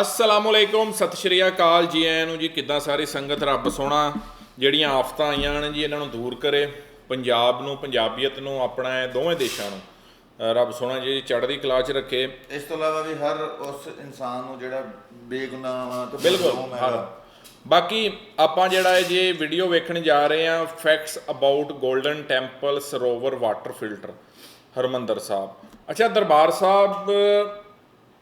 ਅਸਲਾਮੁਅਲੈਕੁਮ ਸਤਿ ਸ਼੍ਰੀ ਅਕਾਲ ਜੀ। ਆਇਆਂ ਨੂੰ ਜੀ ਕਿੱਦਾਂ ਸਾਰੀ ਸੰਗਤ? ਰੱਬ ਸੋਹਣਾ। ਜਿਹੜੀਆਂ ਆਫਤਾਂ ਆਈਆਂ ਨੇ ਜੀ ਇਹਨਾਂ ਨੂੰ ਦੂਰ ਕਰੇ। ਪੰਜਾਬ ਨੂੰ ਪੰਜਾਬੀਅਤ ਨੂੰ ਆਪਣਾ ਦੋਵੇਂ ਦੇਸ਼ਾਂ ਨੂੰ। ਰੱਬ ਸੋਹਣਾ ਜੀ ਚੜ੍ਹਦੀ ਕਲਾ 'ਚ ਰੱਖੇ। ਇਸ ਤੋਂ ਇਲਾਵਾ ਵੀ ਹਰ ਉਸ ਇਨਸਾਨ ਨੂੰ ਜਿਹੜਾ ਬੇਗੁਨਾਹ ਤੇ ਬਿਲਕੁਲ ਹਾਂ। ਬਾਕੀ ਆਪਾਂ ਜਿਹੜਾ ਹੈ ਜੀ ਵੀਡੀਓ ਵੇਖਣ ਜਾ ਰਹੇ ਹਾਂ facts about Golden Temple sarovar water filter Harmandir Sahib. ਅੱਛਾ ਦਰਬਾਰ ਸਾਹਿਬ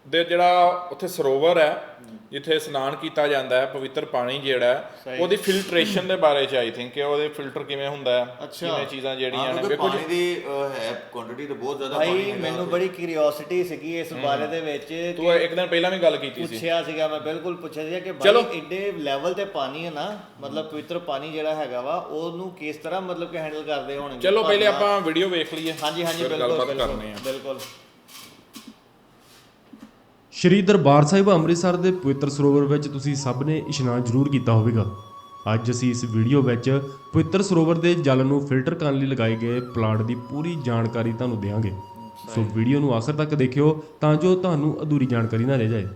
ਦੇ ਜਿਹੜਾ ਉੱਥੇ ਸਰੋਵਰ ਹੈ ਜਿੱਥੇ ਇਸ਼ਨਾਨ ਕੀਤਾ ਜਾਂਦਾ ਹੈ ਪਵਿੱਤਰ ਪਾਣੀ ਜਿਹੜਾ ਹੈ ਉਹਦੀ ਫਿਲਟਰੇਸ਼ਨ ਦੇ ਬਾਰੇ ਚ ਆਈ ਥਿੰਕ ਕਿ ਉਹਦੇ ਫਿਲਟਰ ਕਿਵੇਂ ਹੁੰਦਾ ਹੈ ਕਿਵੇਂ ਚੀਜ਼ਾਂ ਜਿਹੜੀਆਂ ਨੇ। ਜੀ। ਪਾਣੀ ਦੀ ਹੈ ਕੁਆਂਟੀਟੀ ਤੇ ਬਹੁਤ ਜ਼ਿਆਦਾ ਪਾਣੀ ਭਾਈ ਮੈਨੂੰ। ਬੜੀ ਕਿਉਰਿਓਸਿਟੀ ਸੀਗੀ ਇਸ ਬਾਰੇ ਦੇ ਵਿੱਚ ਤੂੰ ਇੱਕ ਦਿਨ ਪਹਿਲਾਂ ਵੀ ਗੱਲ ਕੀਤੀ ਸੀ। ਪੁੱਛਿਆ ਸੀਗਾ ਮੈਂ ਬਿਲਕੁਲ ਪੁੱਛਿਆ ਸੀਗਾ ਕਿ। ਭਾਈ ਏਡੇ ਲੈਵਲ ਤੇ ਪਾਣੀ ਹੈ ਨਾ ਮਤਲਬ ਪਵਿੱਤਰ ਪਾਣੀ ਜਿਹੜਾ ਹੈਗਾ ਵਾ ਉਹਨੂੰ ਕਿਸ ਤਰ੍ਹਾਂ ਮਤਲਬ ਕਿ ਹੈਂਡਲ ਕਰਦੇ ਹੋਣਗੇ? ਚਲੋ ਪਹਿਲੇ ਆਪਾਂ ਵੀਡੀਓ ਵੇਖ ਲਈਏ। ਹਾਂਜੀ ਹਾਂਜੀ ਬਿਲਕੁਲ ਬਿਲਕੁਲ, ਬਿਲਕੁਲ। ਸ਼੍ਰੀ ਦਰਬਾਰ ਸਾਹਿਬ ਅੰਮ੍ਰਿਤਸਰ ਦੇ ਪਵਿੱਤਰ ਸਰੋਵਰ ਵਿੱਚ ਤੁਸੀਂ ਸਭ ਨੇ ਇਸ਼ਨਾਨ ਜ਼ਰੂਰ ਕੀਤਾ ਹੋਵੇਗਾ। ਅੱਜ ਅਸੀਂ ਇਸ ਵੀਡੀਓ ਵਿੱਚ ਪਵਿੱਤਰ ਸਰੋਵਰ ਦੇ ਜਲ ਨੂੰ ਫਿਲਟਰ ਕਰਨ ਲਈ ਲਗਾਏ ਗਏ ਪਲਾਂਟ ਦੀ ਪੂਰੀ ਜਾਣਕਾਰੀ ਤੁਹਾਨੂੰ ਦੇਵਾਂਗੇ ਸੋ ਵੀਡੀਓ ਨੂੰ ਆਖਰ ਤੱਕ ਦੇਖਿਓ ਤਾਂ ਜੋ ਤੁਹਾਨੂੰ ਅਧੂਰੀ ਜਾਣਕਾਰੀ ਨਾ ਰਹਿ ਜਾਏ।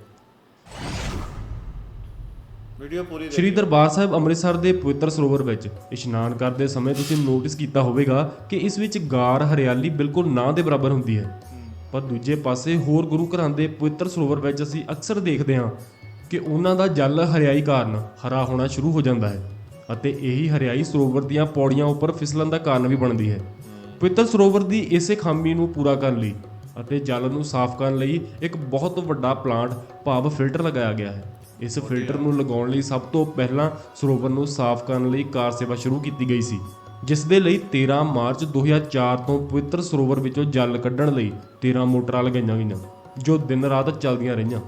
ਵੀਡੀਓ ਪੂਰੀ ਸ਼੍ਰੀ ਦਰਬਾਰ ਸਾਹਿਬ ਅੰਮ੍ਰਿਤਸਰ ਦੇ ਪਵਿੱਤਰ ਸਰੋਵਰ ਵਿੱਚ ਇਸ਼ਨਾਨ ਕਰਦੇ ਸਮੇਂ ਤੁਸੀਂ ਨੋਟਿਸ ਕੀਤਾ ਹੋਵੇਗਾ ਕਿ ਇਸ ਵਿੱਚ ਗਾਰ ਹਰਿਆਲੀ ਬਿਲਕੁਲ ਨਾ ਦੇ ਬਰਾਬਰ ਹੁੰਦੀ ਹੈ। ਪਰ ਦੂਜੇ ਪਾਸੇ ਹੋਰ ਗੁਰੂ ਘਰਾਂ ਦੇ ਪਵਿੱਤਰ ਸਰੋਵਰ ਵਿੱਚ ਅਸੀਂ ਅਕਸਰ ਦੇਖਦੇ ਹਾਂ ਕਿ ਉਹਨਾਂ ਦਾ ਜਲ ਹਰਿਆਈ ਕਾਰਨ ਹਰਾ ਹੋਣਾ ਸ਼ੁਰੂ ਹੋ ਜਾਂਦਾ ਹੈ ਅਤੇ ਇਹੀ ਹਰਿਆਈ ਸਰੋਵਰ ਦੀਆਂ ਪੌੜੀਆਂ ਉੱਪਰ ਫਿਸਲਣ ਦਾ ਕਾਰਨ ਵੀ ਬਣਦੀ ਹੈ। ਪਵਿੱਤਰ ਸਰੋਵਰ ਦੀ ਇਸੇ ਖਾਮੀ ਨੂੰ ਪੂਰਾ ਕਰਨ ਲਈ ਅਤੇ ਜਲ ਨੂੰ ਸਾਫ਼ ਕਰਨ ਲਈ ਇੱਕ ਬਹੁਤ ਵੱਡਾ ਪਲਾਂਟ ਭਾਵ ਫਿਲਟਰ ਲਗਾਇਆ ਗਿਆ ਹੈ। ਇਸ ਫਿਲਟਰ ਨੂੰ ਲਗਾਉਣ ਲਈ ਸਭ ਤੋਂ ਪਹਿਲਾਂ ਸਰੋਵਰ ਨੂੰ ਸਾਫ਼ ਕਰਨ ਲਈ ਕਾਰ ਸੇਵਾ ਸ਼ੁਰੂ ਕੀਤੀ ਗਈ ਸੀ। ਜਿਸ ਦੇ ਲਈ 13 ਮਾਰਚ 2004 ਤੋਂ ਪਵਿੱਤਰ ਸਰੋਵਰ ਵਿੱਚੋਂ ਜਲ ਕੱਢਣ ਲਈ 13 ਮੋਟਰਾਂ ਲਗਾਈਆਂ ਗਈਆਂ, ਜੋ ਦਿਨ ਰਾਤ ਚੱਲਦੀਆਂ ਰਹੀਆਂ।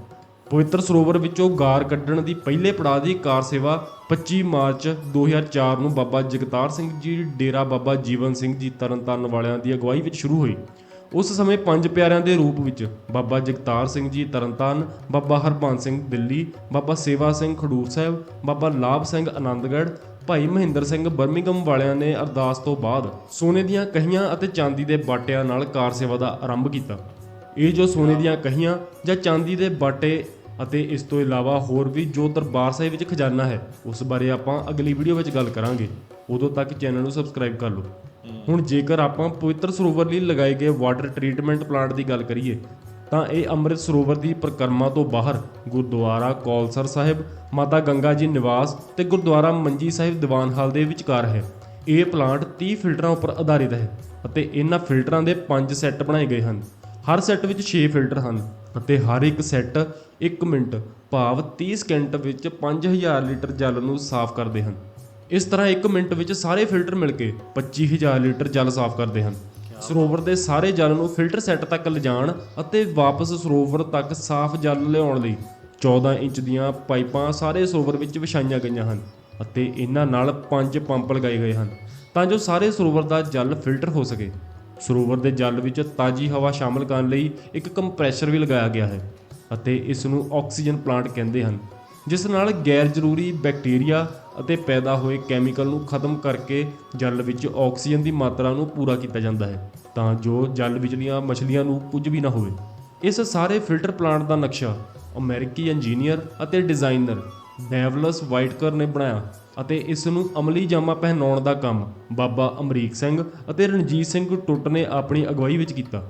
ਪਵਿੱਤਰ ਸਰੋਵਰ ਵਿੱਚੋਂ ਗਾਰ ਕੱਢਣ ਦੀ ਪਹਿਲੇ ਪੜਾਅ ਦੀ ਕਾਰ ਸੇਵਾ 25 ਮਾਰਚ 2004 ਨੂੰ ਬਾਬਾ ਜਗਤਾਰ ਸਿੰਘ ਜੀ, ਡੇਰਾ ਬਾਬਾ ਜੀਵਨ ਸਿੰਘ ਜੀ ਤਰਨਤਾਰਨ ਵਾਲਿਆਂ ਦੀ ਅਗਵਾਈ ਵਿੱਚ ਸ਼ੁਰੂ ਹੋਈ। ਉਸ ਸਮੇਂ ਪੰਜ ਪਿਆਰਿਆਂ ਦੇ ਰੂਪ ਵਿੱਚ ਬਾਬਾ ਜਗਤਾਰ ਸਿੰਘ ਜੀ ਤਰਨਤਾਰਨ ਬਾਬਾ ਹਰਪਾਲ ਸਿੰਘ ਦਿੱਲੀ, ਬਾਬਾ ਸੇਵਾ ਸਿੰਘ ਖਡੂਰ ਸਾਹਿਬ, ਬਾਬਾ ਲਾਭ ਸਿੰਘ ਆਨੰਦਗੜ੍ਹ ਭਾਈ ਮਹਿੰਦਰ ਸਿੰਘ ਬਰਮਿੰਗਮ ਵਾਲਿਆਂ ਨੇ ਅਰਦਾਸ ਤੋਂ ਬਾਅਦ ਸੋਨੇ ਦੀਆਂ ਕਹੀਆਂ ਅਤੇ ਚਾਂਦੀ ਦੇ ਬਾਟਿਆਂ ਨਾਲ ਕਾਰ ਸੇਵਾ ਦਾ ਆਰੰਭ ਕੀਤਾ। ਇਹ ਜੋ ਸੋਨੇ ਦੀਆਂ ਕਹੀਆਂ ਜਾਂ ਚਾਂਦੀ ਦੇ ਬਾਟੇ ਅਤੇ ਇਸ ਤੋਂ ਇਲਾਵਾ ਹੋਰ ਵੀ ਜੋ ਦਰਬਾਰ ਸਾਹਿਬ ਵਿੱਚ ਖਜ਼ਾਨਾ ਹੈ, ਉਸ ਬਾਰੇ ਆਪਾਂ ਅਗਲੀ ਵੀਡੀਓ ਵਿੱਚ ਗੱਲ ਕਰਾਂਗੇ। ਉਦੋਂ ਤੱਕ ਚੈਨਲ ਨੂੰ ਸਬਸਕ੍ਰਾਈਬ ਕਰ ਲਓ। ਹੁਣ ਜੇਕਰ ਆਪਾਂ ਪਵਿੱਤਰ ਸਰੋਵਰ ਲਈ ਲਗਾਏ ਗਏ ਵਾਟਰ ਟ੍ਰੀਟਮੈਂਟ ਪਲਾਂਟ ਦੀ ਗੱਲ ਕਰੀਏ ਤਾਂ ਇਹ ਅੰਮ੍ਰਿਤ ਸਰੋਵਰ ਦੀ ਪਰਿਕਰਮਾ ਤੋਂ ਬਾਹਰ ਗੁਰਦੁਆਰਾ ਕੌਲਸਰ ਸਾਹਿਬ, ਮਾਤਾ ਗੰਗਾ ਜੀ ਨਿਵਾਸ ਤੇ ਗੁਰਦੁਆਰਾ ਮੰਜੀ ਸਾਹਿਬ ਦੀਵਾਨ ਹਾਲ ਦੇ ਵਿਚਕਾਰ ਹੈ। ਇਹ ਪਲਾਂਟ 30 ਫਿਲਟਰਾਂ ਉੱਪਰ ਆਧਾਰਿਤ ਹੈ ਅਤੇ ਇਹਨਾਂ ਫਿਲਟਰਾਂ ਦੇ 5 ਸੈੱਟ ਬਣਾਏ ਗਏ ਹਨ। ਹਰ ਸੈੱਟ ਵਿੱਚ 6 ਫਿਲਟਰ ਹਨ ਅਤੇ ਹਰ ਇੱਕ ਸੈੱਟ 1 ਮਿੰਟ ਭਾਵ 30 ਸਕਿੰਟ ਵਿੱਚ 5000 ਲੀਟਰ ਜਲ ਨੂੰ ਸਾਫ਼ ਕਰਦੇ ਹਨ। ਇਸ ਤਰ੍ਹਾਂ 1 ਮਿੰਟ ਵਿੱਚ ਸਾਰੇ ਫਿਲਟਰ ਮਿਲ ਕੇ 25000 ਲੀਟਰ ਜਲ ਸਾਫ਼ ਕਰਦੇ ਹਨ। ਸਰੋਵਰ ਦੇ ਸਾਰੇ ਜਲ ਨੂੰ ਫਿਲਟਰ ਸੈੱਟ ਤੱਕ ਲਿਜਾਣ ਅਤੇ ਵਾਪਸ ਸਰੋਵਰ ਤੱਕ ਸਾਫ਼ ਜਲ ਲਿਆਉਣ ਲਈ 14 ਇੰਚ ਦੀਆਂ ਪਾਈਪਾਂ ਸਾਰੇ ਸਰੋਵਰ ਵਿੱਚ ਵਿਛਾਈਆਂ ਗਈਆਂ ਹਨ ਅਤੇ ਇਹਨਾਂ ਨਾਲ ਪੰਜ ਪੰਪ ਲਗਾਏ ਗਏ ਹਨ ਤਾਂ ਜੋ ਸਾਰੇ ਸਰੋਵਰ ਦਾ ਜਲ ਫਿਲਟਰ ਹੋ ਸਕੇ। ਸਰੋਵਰ ਦੇ ਜਲ ਵਿੱਚ ਤਾਜ਼ੀ ਹਵਾ ਸ਼ਾਮਲ ਕਰਨ ਲਈ ਇੱਕ ਕੰਪਰੈਸ਼ਰ ਵੀ ਲਗਾਇਆ ਗਿਆ ਹੈ ਅਤੇ ਇਸ ਨੂੰ ਆਕਸੀਜਨ ਪਲਾਂਟ ਕਹਿੰਦੇ ਹਨ। ਜਿਸ ਨਾਲ ਗੈਰ ਜ਼ਰੂਰੀ ਬੈਕਟੀਰੀਆ ਅਤੇ ਪੈਦਾ ਹੋਏ ਕੈਮੀਕਲ ਨੂੰ ਖਤਮ ਕਰਕੇ ਜਲ ਵਿੱਚ ਆਕਸੀਜਨ ਦੀ ਮਾਤਰਾ ਨੂੰ ਪੂਰਾ ਕੀਤਾ ਜਾਂਦਾ ਹੈ, ਤਾਂ ਜੋ ਜਲ ਵਿਚਲੀਆਂ ਮਛਲੀਆਂ ਨੂੰ ਕੁਝ ਵੀ ਨਾ ਹੋਵੇ। ਇਸ ਸਾਰੇ ਫਿਲਟਰ ਪਲਾਂਟ ਦਾ ਨਕਸ਼ਾ ਅਮਰੀਕੀ ਇੰਜੀਨੀਅਰ ਅਤੇ ਡਿਜ਼ਾਈਨਰ ਡੈਵਲਸ ਵਾਈਟਕਰ ਨੇ ਬਣਾਇਆ ਅਤੇ ਇਸ ਨੂੰ ਅਮਲੀ ਜਾਮਾ ਪਹਿਨਾਉਣ ਦਾ ਕੰਮ ਬਾਬਾ ਅਮਰੀਕ ਸਿੰਘ ਅਤੇ ਰਣਜੀਤ ਸਿੰਘ ਟੁੱਟ ਨੇ ਆਪਣੀ ਅਗਵਾਈ ਵਿੱਚ ਕੀਤਾ।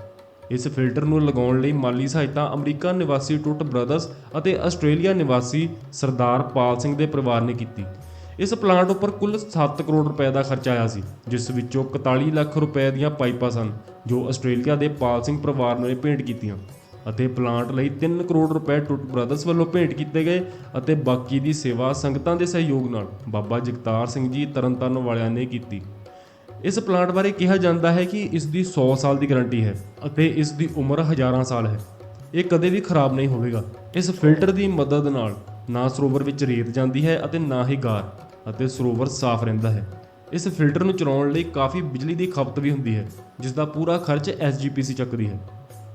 ਇਸ ਫਿਲਟਰ ਨੂੰ ਲਗਾਉਣ ਲਈ ਮਾਲੀ ਸਹਾਇਤਾ ਅਮਰੀਕਾ ਨਿਵਾਸੀ ਟੁੱਟ ਬ੍ਰਦਰਸ ਅਤੇ ਆਸਟ੍ਰੇਲੀਆ ਨਿਵਾਸੀ ਸਰਦਾਰ ਪਾਲ ਸਿੰਘ ਦੇ ਪਰਿਵਾਰ ਨੇ ਕੀਤੀ। ਇਸ ਪਲਾਂਟ ਉੱਪਰ ਕੁੱਲ 7 ਕਰੋੜ ਰੁਪਏ ਦਾ ਖਰਚ ਆਇਆ ਸੀ, ਜਿਸ ਵਿੱਚੋਂ 41 ਲੱਖ ਰੁਪਏ ਦੀਆਂ ਪਾਈਪਾਂ ਸਨ, ਜੋ ਆਸਟ੍ਰੇਲੀਆ ਦੇ ਪਾਲ ਸਿੰਘ ਪਰਿਵਾਰ ਨੇ ਭੇਂਟ ਕੀਤੀਆਂ ਅਤੇ ਪਲਾਂਟ ਲਈ 3 ਕਰੋੜ ਰੁਪਏ ਟੁੱਟ ਬ੍ਰਦਰਸ ਵੱਲੋਂ ਭੇਂਟ ਕੀਤੇ ਗਏ ਅਤੇ ਬਾਕੀ ਦੀ ਸੇਵਾ ਸੰਗਤਾਂ ਦੇ ਸਹਿਯੋਗ ਨਾਲ ਬਾਬਾ ਜਗਤਾਰ ਸਿੰਘ ਜੀ ਤਰਨਤਾਰਨ ਵਾਲਿਆਂ ਨੇ ਕੀਤੀ। ਇਸ ਪਲਾਂਟ ਬਾਰੇ ਕਿਹਾ ਜਾਂਦਾ ਹੈ ਕਿ ਇਸ ਦੀ 100 ਸਾਲ ਦੀ ਗਾਰੰਟੀ ਹੈ ਅਤੇ ਇਸ ਦੀ ਉਮਰ ਹਜ਼ਾਰਾਂ ਸਾਲ ਹੈ। ਇਹ ਕਦੇ ਵੀ ਖਰਾਬ ਨਹੀਂ ਹੋਵੇਗਾ। ਇਸ ਫਿਲਟਰ ਦੀ ਮਦਦ ਨਾਲ ਨਾ ਸਰੋਵਰ ਵਿੱਚ ਰੇਤ ਜਾਂਦੀ ਹੈ ਅਤੇ ਨਾ ਹੀ ਗਾਰ ਅਤੇ ਸਰੋਵਰ ਸਾਫ਼ ਰਹਿੰਦਾ ਹੈ। ਇਸ ਫਿਲਟਰ ਨੂੰ ਚਲਾਉਣ ਲਈ ਕਾਫੀ ਬਿਜਲੀ ਦੀ ਖਪਤ ਵੀ ਹੁੰਦੀ ਹੈ, ਜਿਸ ਦਾ ਪੂਰਾ ਖਰਚ ਐਸਜੀਪੀਸੀ ਚੱਕਦੀ ਹੈ।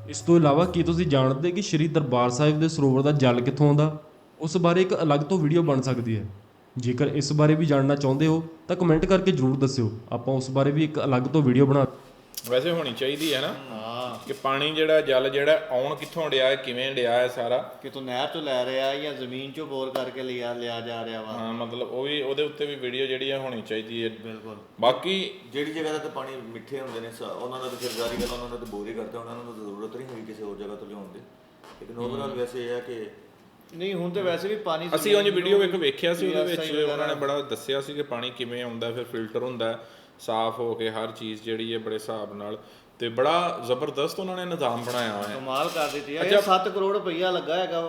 ਇਸ ਤੋਂ ਇਲਾਵਾ ਕੀ ਤੁਸੀਂ ਜਾਣਦੇ ਕਿ ਸ਼੍ਰੀ ਦਰਬਾਰ ਸਾਹਿਬ ਦੇ ਸਰੋਵਰ ਦਾ ਜਲ ਕਿੱਥੋਂ ਆਉਂਦਾ? ਉਸ ਬਾਰੇ ਇੱਕ ਅਲੱਗ ਤੋਂ ਵੀਡੀਓ ਬਣ ਸਕਦੀ ਹੈ। ਜੇਕਰ ਇਸ ਬਾਰੇ ਵੀ ਜਾਣਨਾ ਚਾਹੁੰਦੇ ਹੋ ਤਾਂ ਕਮੈਂਟ ਕਰਕੇ ਜਰੂਰ ਦੱਸਿਓ। ਆਪਾਂ ਉਸ ਬਾਰੇ ਵੀ ਇੱਕ ਅਲੱਗ ਤੋਂ ਵੀਡੀਓ ਬਣਾ ਵੈਸੇ ਹੋਣੀ ਚਾਹੀਦੀ ਹੈ ਨਾ ਹਾਂ। ਕਿ ਪਾਣੀ ਜਿਹੜਾ ਜਲ ਜਿਹੜਾ ਆਉਣ ਕਿੱਥੋਂ ਡਿਆ ਹੈ ਕਿਵੇਂ ਡਿਆ ਹੈ ਸਾਰਾ? ਕਿ ਤੂੰ ਨਹਿਰ ਚੋਂ ਲੈ ਰਿਹਾ ਜਾਂ ਜ਼ਮੀਨ ਚੋਂ ਬੋਰ ਕਰਕੇ ਲਿਆ ਲਿਆ ਜਾ ਰਿਹਾ ਵਾ? ਹਾਂ ਮਤਲਬ ਉਹ ਵੀ ਉਹਦੇ ਉੱਤੇ ਵੀ ਵੀਡੀਓ ਜਿਹੜੀ ਹੈ ਹੋਣੀ ਚਾਹੀਦੀ ਹੈ। ਬਿਲਕੁਲ। ਬਾਕੀ ਜਿਹੜੀ ਜਗ੍ਹਾ ਦਾ ਤੇ ਪਾਣੀ ਮਿੱਠੇ ਹੁੰਦੇ ਨੇ ਸ- ਉਹਨਾਂ ਦਾ ਤਾਂ ਫਿਰ ਜਾਰੀ ਗੱਲ ਉਹਨਾਂ ਦਾ ਤਾਂ ਬੋਰ ਹੀ ਕਰਦੇ ਉਹਨਾਂ ਨੂੰ ਤਾਂ ਜ਼ਰੂਰਤ ਨਹੀਂ ਹੋਈ ਕਿਸੇ ਹੋਰ ਜਗ੍ਹਾ ਤੋਂ ਲਿਆਉਣ ਦੀ। ਲੇਕਿਨ ਓਵਰਆਲ ਵੈਸੇ ਇਹ ਹੈ ਕਿ ਨਹੀਂ ਹੁਣ ਤੇ ਵੈਸੇ ਵੀ ਪਾਣੀ ਅਸੀਂ ਉਹ ਵੀਡੀਓ ਇੱਕ ਵੇਖਿਆ ਸੀ ਉਹਦੇ ਵਿੱਚ ਉਹਨਾਂ ਨੇ ਬੜਾ ਦੱਸਿਆ ਸੀ ਕਿ ਪਾਣੀ ਕਿਵੇਂ ਆਉਂਦਾ ਫਿਰ ਫਿਲਟਰ ਹੁੰਦਾ ਹੈ, ਸਾਫ਼ ਹੋ ਕੇ ਹਰ ਚੀਜ਼ ਜਿਹੜੀ ਹੈ ਬੜੇ ਹਿਸਾਬ ਨਾਲ। ਤੇ ਬੜਾ ਜ਼ਬਰਦਸਤ ਉਹਨਾਂ ਨੇ ਨਿਜ਼ਾਮ ਬਣਾਇਆ ਹੋਇਆ। ਹੈ ਕਮਾਲ ਕਰ ਦਿੱਤੀ ਹੈ। ਇਹ 7 ਕਰੋੜ ਰੁਪਈਆ ਲੱਗਾ ਹੈਗਾ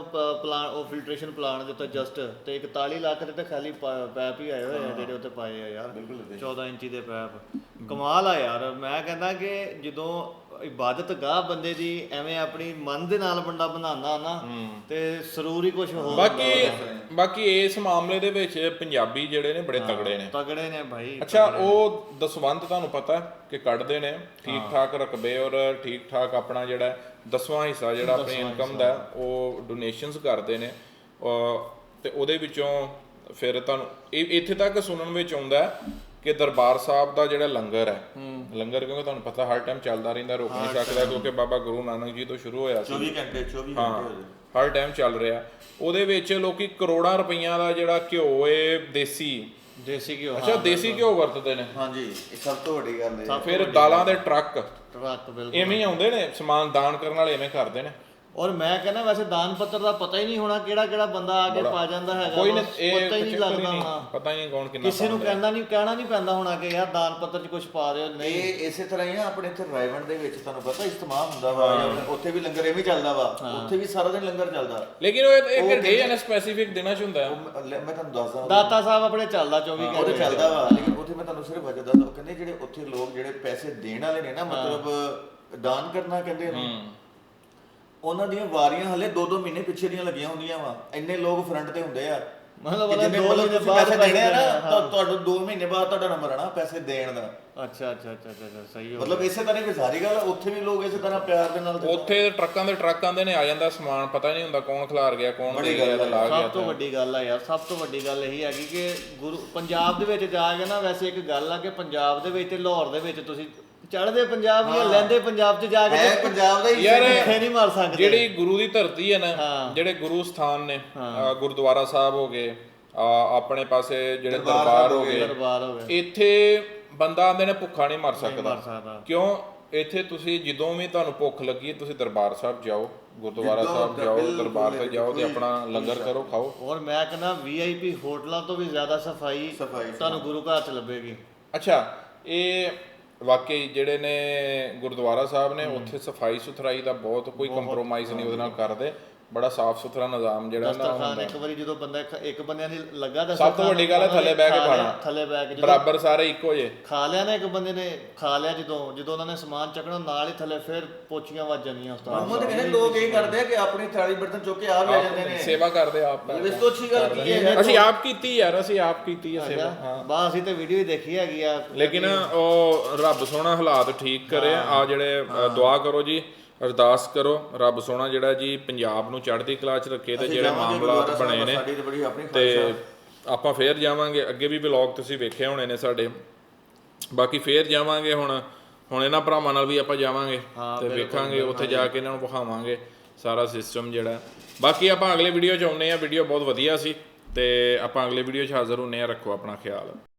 ਪਲਾਨ ਉਹ ਫਿਲਟਰੇਸ਼ਨ ਪਲਾਨ ਦੇ ਉੱਤੇ ਜਸਟ ਤੇ 41 ਲੱਖ ਦੇ ਤੇ ਖਾਲੀ ਪੈਪ ਹੀ ਆਏ ਹੋਏ ਆ ਜਿਹੜੇ ਉੱਤੇ ਪਾਏ ਆ ਯਾਰ। 14 ਇੰਚੀ ਦੇ ਪੈਪ। ਕਮਾਲ ਆ ਯਾਰ। ਮੈਂ ਕਹਿੰਦਾ ਕਿ ਜਦੋਂ ਇਬਾਦਤ ਗਾਹ ਬੰਦੇ ਦੀ ਐਵੇਂ ਆਪਣੀ ਮਨ ਦੇ ਨਾਲ ਬੰਦਾ ਬਣਾਉਂਦਾ ਨਾ ਤੇ ਸਰੂਰ ਹੀ ਕੁਝ ਹੋਰ ਬਾਕੀ ਬਾਕੀ ਇਸ ਮਾਮਲੇ ਦੇ ਵਿੱਚ ਪੰਜਾਬੀ ਜਿਹੜੇ ਨੇ ਬੜੇ ਤਗੜੇ ਨੇ। ਤਗੜੇ ਨੇ ਭਾਈ ਅੱਛਾ ਉਹ ਦਸਵੰਤ ਤੁਹਾਨੂੰ ਪਤਾ ਕਿ ਕੱਢਦੇ ਨੇ। ਠੀਕ ਠਾਕ ਰਕਬੇ ਔਰ ਠੀਕ ਠਾਕ ਆਪਣਾ ਜਿਹੜਾ ਦਸਵਾਂ ਹਿੱਸਾ ਜਿਹੜਾ ਆਪਣੀ ਇਨਕਮ ਦਾ ਉਹ ਡੋਨੇਸ਼ਨਸ ਕਰਦੇ ਨੇ। ਤੇ ਉਹਦੇ ਵਿੱਚੋਂ ਫਿਰ ਤੁਹਾਨੂੰ ਇੱਥੇ ਤੱਕ ਸੁਣਨ ਵਿੱਚ ਆਉਂਦਾ ਕਿ ਦਰਬਾਰ ਸਾਹਿਬ ਦਾ ਜਿਹੜਾ ਲੰਗਰ ਹੈ ਲੰਗਰ ਕਿਉਂਕਿ ਤੁਹਾਨੂੰ ਪਤਾ ਹਰ ਟਾਈਮ ਚੱਲਦਾ ਰਹਿੰਦਾ ਰੁਕ ਨਹੀਂ ਸਕਦਾ ਕਿਉਂਕਿ ਬਾਬਾ ਗੁਰੂ ਨਾਨਕ ਜੀ ਤੋਂ ਸ਼ੁਰੂ ਹੋਇਆ ਸੀ। 24 ਘੰਟੇ 24 ਘੰਟੇ ਹਰ ਟਾਈਮ ਚੱਲ ਰਿਹਾ। ਉਹਦੇ ਵਿੱਚ ਲੋਕੀ ਕਰੋੜਾਂ ਰੁਪਈਆਂ ਦਾ ਜਿਹੜਾ ਘਿਓ ਏ ਦੇਸੀ। ਦੇਸੀ ਘਿਓ ਅੱਛਾ ਦੇਸੀ ਘਿਓ ਵਰਤਦੇ ਨੇ। ਹਾਂਜੀ ਇਹ ਸਭ ਤੋਂ ਵੱਡੀ ਗੱਲ ਹੈ। ਫਿਰ ਦਾਲਾਂ ਦੇ ਟਰੱਕ। ਟਰੱਕ ਬਿਲਕੁਲ। ਐਵੇਂ ਆਉਂਦੇ ਨੇ ਸਮਾਨ ਦਾਨ ਕਰਨ ਵਾਲੇ ਐਵੇਂ ਕਰਦੇ ਨੇ। ਔਰ ਮੈਂ ਕਹਿੰਦਾ ਵੈਸੇ ਦਾਨ ਪੱਤਰ ਦਾ ਪਤਾ ਹੀ ਨਹੀਂ ਹੋਣਾ ਕਿਹੜਾ ਕਿਹੜਾ ਬੰਦਾ ਆ ਕੇ ਪਾ ਜਾਂਦਾ ਹੈਗਾ ਕੋਈ ਇਹ ਪਤਾ ਹੀ ਨਹੀਂ ਲੱਗਦਾ ਹੋਣਾ। ਪਤਾ ਹੀ ਨਹੀਂ ਕੌਣ ਕਿੰਨਾ ਕਿਸੇ ਨੂੰ ਕਹਿੰਦਾ ਨਹੀਂ ਕਹਿਣਾ ਨਹੀਂ ਪੈਂਦਾ ਹੋਣਾ ਕਿ ਯਾਰ ਦਾਨ ਪੱਤਰ 'ਚ ਕੁਝ ਪਾ ਦਿਓ ਨਹੀਂ। ਇਹ ਇਸੇ ਤਰ੍ਹਾਂ ਹੀ ਆ ਆਪਣੇ ਇੱਥੇ ਰਾਇਵੰਡ ਦੇ ਵਿੱਚ ਤੁਹਾਨੂੰ ਪਤਾ ਇਸਤਮਾਮ ਹੁੰਦਾ ਵਾ ਜਾਂ ਉੱਥੇ ਵੀ ਲੰਗਰ ਐਵੇਂ ਚੱਲਦਾ ਵਾ ਉੱਥੇ ਵੀ ਸਾਰਾ ਦਿਨ ਲੰਗਰ ਚੱਲਦਾ। ਲੇਕਿਨ ਉਹ ਇੱਕ ਡੇ ਐਨ ਸਪੈਸੀਫਿਕ ਦਿਨਾਂ ਚ ਹੁੰਦਾ ਹੈ। ਉਹ ਮ- ਤੁਹਾਨੂੰ ਦੱਸਦਾ ਦਾਤਾ ਸਾਹਿਬ ਆਪਣੇ ਚੱਲਦਾ 24 ਉਹਦੇ ਘੰਟੇ। ਚੱਲਦਾ ਵਾ ਲੇਕਿਨ ਉੱਥੇ ਮੈਂ ਤੁਹਾਨੂੰ ਸਿਰਫ ਵਜ੍ਹਾ ਦੱਸਦਾ ਉਹ ਕਹਿੰਦੇ ਜਿਹੜੇ ਉੱਥੇ ਲੋਕ ਜਿਹੜੇ ਪੈਸੇ ਦੇਣ ਵਾਲੇ ਨੇ ਨਾ ਮਤਲਬ ਦਾਨ ਕਰਨਾ ਕਹਿੰਦੇ ਨੇ ਉਹਨਾਂ ਦੀਆਂ ਵਾਰੀਆਂ ਹਲੇ 2-2 ਮਹੀਨੇ ਪਿੱਛੇ ਦੀਆਂ ਲੱਗੀਆਂ ਹੁੰਦੀਆਂ ਵਾ। ਇੰਨੇ ਲੋਕ ਫਰੰਟ ਤੇ ਹੁੰਦੇ ਆ। ਮਤਲਬ ਦੋ ਮਤਲਬ ਮਹੀਨੇ ਤੁਸੀਂ ਬਾਅਦ ਪੈਸੇ ਦੇਣੇ ਆ ਨਾ ਤਾਂ ਤੁਹਾਨੂੰ 2 ਮਹੀਨੇ ਬਾਅਦ ਤੁਹਾਡਾ ਨੰਬਰ ਆਣਾ ਪੈਸੇ ਦੇਣ ਦਾ। ਅੱਛਾ ਅੱਛਾ ਅੱਛਾ ਅੱਛਾ ਸਹੀ ਹੋ ਮਤਲਬ ਇਸੇ ਤਰ੍ਹਾਂ ਹੀ ਸਾਰੀ ਗੱਲ ਆ, ਉੱਥੇ ਵੀ ਲੋਕ ਇਸੇ ਤਰ੍ਹਾਂ ਪਿਆਰ ਦੇ ਨਾਲ। ਉੱਥੇ ਟਰੱਕਾਂ ਦੇ ਟਰੱਕ ਆਂਦੇ ਨੇ ਆ ਜਾਂਦਾ ਸਮਾਨ ਪਤਾ ਹੀ ਨਹੀਂ ਹੁੰਦਾ ਕੌਣ ਖਿਲਾਰ ਗਿਆ ਕੌਣ ਦੇ ਗਿਆ ਤੇ ਲਾ ਗਿਆ ਸਭ ਤੋਂ ਵੱਡੀ ਗੱਲ ਆ ਯਾਰ ਸਭ ਤੋਂ ਵੱਡੀ ਗੱਲ ਇਹੀ ਹੈਗੀ ਕਿ ਗੁਰੂ ਪੰਜਾਬ ਦੇ ਵਿੱਚ ਜਾ ਕੇ ਨਾ ਵੈਸੇ ਇੱਕ ਗੱਲ ਆ ਕਿ ਪੰਜਾਬ ਦੇ ਵਿੱਚ ਤੇ ਲਾਹੌਰ ਦੇ ਵਿੱਚ ਤੁਸੀਂ ਚੜ੍ਹਦੇ ਪੰਜਾਬ ਜਾਂ ਲੈਂਦੇ ਪੰਜਾਬ 'ਚ ਜਾ ਕੇ ਹੈ ਪੰਜਾਬ ਦਾ ਹੀ ਯਾਰ ਭੁੱਖੇ ਨਹੀਂ ਮਰ ਸਕਦੇ। ਜਿਹੜੀ ਗੁਰੂ ਦੀ ਧਰਤੀ ਹੈ ਨਾ ਜਿਹੜੇ ਗੁਰੂ ਸਥਾਨ ਨੇ ਗੁਰਦੁਆਰਾ ਸਾਹਿਬ ਹੋ ਗਏ ਆਪਣੇ ਪਾਸੇ ਜਿਹੜੇ ਦਰਬਾਰ ਹੋ ਗਏ ਦਰਬਾਰ ਹੋ ਗਏ। ਇੱਥੇ ਬੰਦਾ ਆਂਦੇ ਨੇ ਭੁੱਖਾ ਨਹੀਂ ਮਰ ਸਕਦਾ। ਕਿਉਂ? ਇੱਥੇ ਤੁਸੀਂ ਜਦੋਂ ਵੀ ਤੁਹਾਨੂੰ ਭੁੱਖ ਲੱਗੀ ਤੁਸੀਂ ਦਰਬਾਰ ਸਾਹਿਬ ਜਾਓ ਗੁਰਦੁਆਰਾ ਸਾਹਿਬ ਜਾਓ ਦਰਬਾਰ ਤੇ ਜਾਓ ਤੇ ਆਪਣਾ ਲੰਗਰ ਕਰੋ ਖਾਓ। ਔਰ ਮੈਂ ਕਹਿੰਦਾ ਵੀਆਈਪੀ ਹੋਟਲਾਂ ਤੋਂ ਵੀ ਜ਼ਿਆਦਾ ਸਫ਼ਾਈ ਸਫ਼ਾਈ ਤੁਹਾਨੂੰ ਗੁਰੂ ਘਰ 'ਚ ਲੱਭੇਗੀ। ਅੱਛਾ ਇਹ ਵਾਕਈ ਜਿਹੜੇ ਨੇ ਗੁਰਦੁਆਰਾ ਸਾਹਿਬ ਨੇ ਉੱਥੇ ਸਫ਼ਾਈ ਸੁਥਰਾਈ ਦਾ ਬਹੁਤ ਕੋਈ ਕੰਪਰੋਮਾਈਜ਼ ਨਹੀਂ ਉਹਦੇ ਨਾਲ ਕਰਦੇ। ਬੜਾ ਸਾਫ਼ ਸੁਥਰਾ ਨਿਜ਼ਾਮ ਜਿਹੜਾ ਨਾ ਦਸਤਰਖਾਨ ਇੱਕ ਵਾਰੀ ਜਦੋਂ ਬੰਦਾ ਇੱਕ- ਇੱਕ ਬੰਦਿਆਂ ਦੀ ਲੱਗਾ ਸਭ ਤੋਂ ਦਸਤਰਖਾਨ, ਵੱਡੀ ਗੱਲ ਹੈ ਨੇ ਥੱਲੇ ਬਹਿ ਕੇ ਖਾਣਾ। ਥੱਲੇ ਬਹਿ ਕੇ ਬਰਾਬਰ ਸਾਰੇ ਇੱਕੋ ਜੇ ਖਾ ਲਿਆ ਨਾ ਇੱਕ ਬੰਦੇ ਨੇ ਖਾ ਲਿਆ ਜਦੋਂ ਜਦੋਂ ਉਹਨਾਂ ਨੇ ਸਮਾਨ ਚੱਕਣਾ ਨਾਲ ਹੀ ਥੱਲੇ ਫਿਰ ਪੋਚੀਆਂ ਵੱਜ ਜਾਂਦੀਆਂ ਉਸਤਾਦ। ਤਾਂ ਕਹਿੰਦੇ ਲੋਕ ਇਹ ਕਰਦੇ ਆ ਕਿ ਆਪਣੀ ਥਾਲੀ ਬਰਤਨ ਚੁੱਕ ਕੇ ਆ ਵੀ ਆ ਜਾਂਦੇ ਨੇ। ਸੇਵਾ ਕਰਦੇ ਆਪ ਇਸ ਤੋਂ ਅੱਛੀ ਗੱਲ ਕੀ ਹੈ? ਅਸੀਂ ਆਪ ਕੀਤੀ ਯਾਰ ਅਸੀਂ ਆਪ ਕੀਤੀ ਹੈ ਸੇਵਾ ਹਾਂ। ਬਾ ਅਸੀਂ ਤੇ ਵੀਡੀਓ ਹੀ ਦੇਖੀ ਹੈਗੀ ਆ। ਲੇਕਿਨ ਉਹ ਰੱਬ ਸੋਹਣਾ ਹਾਲਾਤ ਠੀਕ ਕਰੇ। ਆ ਜਿਹੜੇ ਦੁਆ ਕਰੋ ਜੀ। ਅਰਦਾਸ ਕਰੋ ਰੱਬ ਸੋਹਣਾ ਜਿਹੜਾ ਜੀ ਪੰਜਾਬ ਨੂੰ ਚੜ੍ਹਦੀ ਕਲਾ 'ਚ ਰੱਖੇ ਤੇ ਜਿਹੜੇ ਮਾਮਲਾਤ ਬਣੇ ਨੇ ਤੇ ਆਪਾਂ ਫੇਰ ਜਾਵਾਂਗੇ ਅੱਗੇ ਵੀ ਵਲੌਗ ਤੁਸੀਂ ਵੇਖੇ ਹੋਣੇ ਨੇ ਸਾਡੇ। ਬਾਕੀ ਫੇਰ ਜਾਵਾਂਗੇ ਹੁਣ ਹੁਣ ਇਹਨਾਂ ਭਰਾਵਾਂ ਨਾਲ ਵੀ ਆਪਾਂ ਜਾਵਾਂਗੇ ਤੇ ਵੇਖਾਂਗੇ ਉੱਥੇ ਜਾ ਕੇ ਇਹਨਾਂ ਨੂੰ ਵਿਖਾਵਾਂਗੇ ਸਾਰਾ ਸਿਸਟਮ ਜਿਹੜਾ। ਬਾਕੀ ਆਪਾਂ ਅਗਲੇ ਵੀਡੀਓ 'ਚ ਆਉਨੇ ਆ ਵੀਡੀਓ ਬਹੁਤ ਵਧੀਆ ਸੀ ਤੇ ਆਪਾਂ ਅਗਲੇ ਵੀਡੀਓ 'ਚ ਹਾਜ਼ਰ ਹੁੰਨੇ ਆ ਰੱਖੋ ਆਪਣਾ ਖਿਆਲ।